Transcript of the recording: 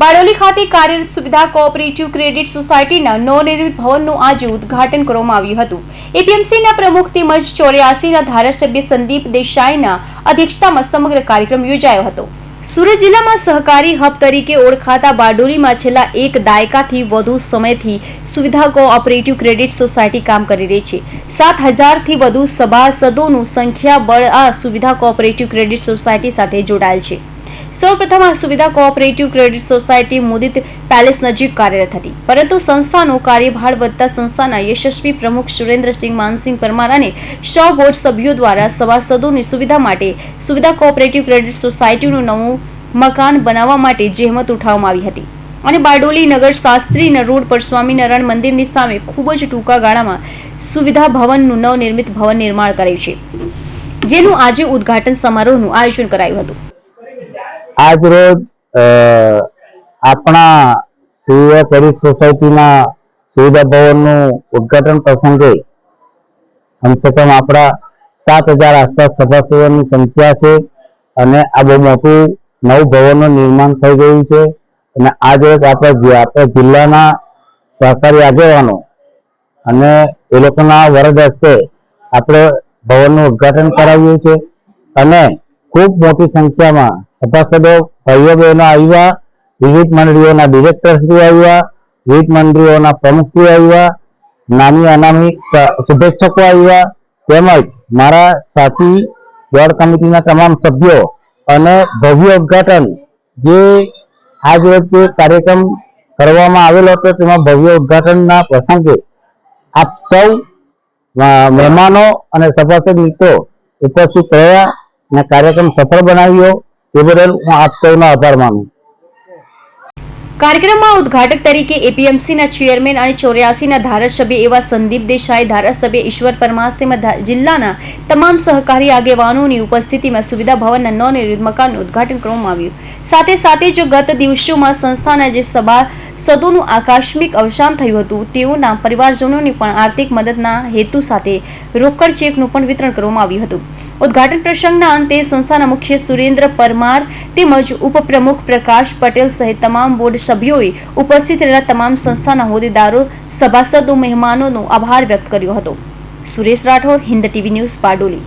બારડોલી ખાતે કાર્યરત સુવિધા કોઓપરેટિવ ક્રેડિટ સોસાયટીના નવનિર્મિત ભવનનું આજે ઉદ્ઘાટન કરવામાં આવ્યું હતું. એપીએમસીના પ્રમુખ તેમજ ચોર્યાસીના ધારાસભ્ય સંદીપ દેસાઈના અધ્યક્ષતામાં સમગ્ર કાર્યક્રમ યોજાયો હતો. સુરત જિલ્લામાં સહકારી હબ તરીકે ઓળખાતા બારડોલીમાં છેલ્લા એક દાયકાથી વધુ સમયથી સુવિધા કોઓપરેટિવ ક્રેડિટ સોસાયટી કામ કરી રહી છે. સાત હજારથી વધુ સભાસદોનું સંખ્યાબળ આ સુવિધા કોઓપરેટિવ ક્રેડિટ સોસાયટી સાથે જોડાયેલ છે. સૌપ્રથમ આ સુવિધા cooperative credit society Mudit palace નજીક કાર્યરત હતી. પરંતુ સંસ્થાનો કાર્યભાર વધતા સંસ્થાના યશસ્વી પ્રમુખ સુરેન્દ્રસિંહ માનસિંહ પરમાર અને સો બોર્ડ સભ્યો દ્વારા સભાસદોની સુવિધા માટે સુવિધા કોઓપરેટિવ ક્રેડિટ સોસાયટીનું નવું મકાન બનાવવા માટે જહેમત ઉઠાવવામાં આવી હતી. અને બારડોલી નગર શાસ્ત્રીના રોડ પર સ્વામિનારાયણ મંદિરની સામે ખૂબ જ ટૂંકા ગાળામાં સુવિધા ભવનનું નવનિર્મિત ભવન નિર્માણ કરાયું છે. જેનું આજે ઉદ્ઘાટન સમારોહનું આયોજન કરાયું હતું. આજ રોજ આપણા સુવિધા ક્રેડિટ સોસાયટીના સુવિધા ભવનનું ઉદ્ઘાટન પ્રસંગે કમસે કમ આપણા સાત હજાર આસપાસ સભાસદોની સંખ્યા છે અને આ બહુ મોટું નવું ભવનનું નિર્માણ થઈ ગયું છે. અને આજ રોજ આપણે આપણા જિલ્લાના સહકારી આગેવાનો અને એ લોકોના વરદ હસ્તે આપણે ભવનનું ઉદ્ઘાટન કરાવ્યું છે. અને ખૂબ મોટી સંખ્યામાં સભાસદો ભાઈઓ બહેનો આવ્યા, વિવિધ મંડળીઓના ડિરેક્ટરશ્રી આવ્યા, વિવિધ મંડળીઓના પ્રમુખશ્રી આવ્યા, નાની અનામી શુભેચ્છકો આવ્યા, તેમજ મારા સાથી બોર્ડ કમિટીના તમામ સભ્યો અને ભવ્ય ઉદઘાટન જે આજ વખતે કાર્યક્રમ કરવામાં આવેલો હતો, તેમાં ભવ્ય ઉદઘાટનના પ્રસંગે આપ સૌ મહેમાનો અને સભાસદ મિત્રો ઉપસ્થિત રહ્યા અને કાર્યક્રમ સફળ બનાવ્યો. કાર્યક્રમમાં ઉદ્ઘાટક તરીકે એપીએમસીના ચેરમેન અને ચોર્યાસીના ધારાસભ્ય એવા સંદીપ દેસાઈ, ધારાસભ્ય ઈશ્વર પરમાર તેમજ જિલ્લાના તમામ સહકારી આગેવાનોની ઉપસ્થિતિમાં સુવિધા ભવનના નવનિર્મિત મકાનનું ઉદ્ઘાટન કરવામાં આવ્યું. સાથે સાથે જ ગત દિવસોમાં સંસ્થાના જે સભાસદોનું આકસ્મિક અવસાન થયું હતું. તેઓના પરિવારજનોને પણ આર્થિક મદદના હેતુ સાથે રોકડ ચેકનું પણ વિતરણ કરવામાં આવ્યું હતું. ઉદ્ઘાટન પ્રસંગના અંતે સંસ્થાના મુખ્ય સુરેન્દ્ર પરમાર તેમજ ઉપપ્રમુખ પ્રકાશ પટેલ સહિત તમામ બોર્ડ સભ્યોએ ઉપસ્થિત રહેલા તમામ સંસ્થાના હોદ્દેદારો, સભાસદો, મહેમાનોનો આભાર વ્યક્ત કર્યો હતો. Suresh Rathod, Hind TV news Bardoli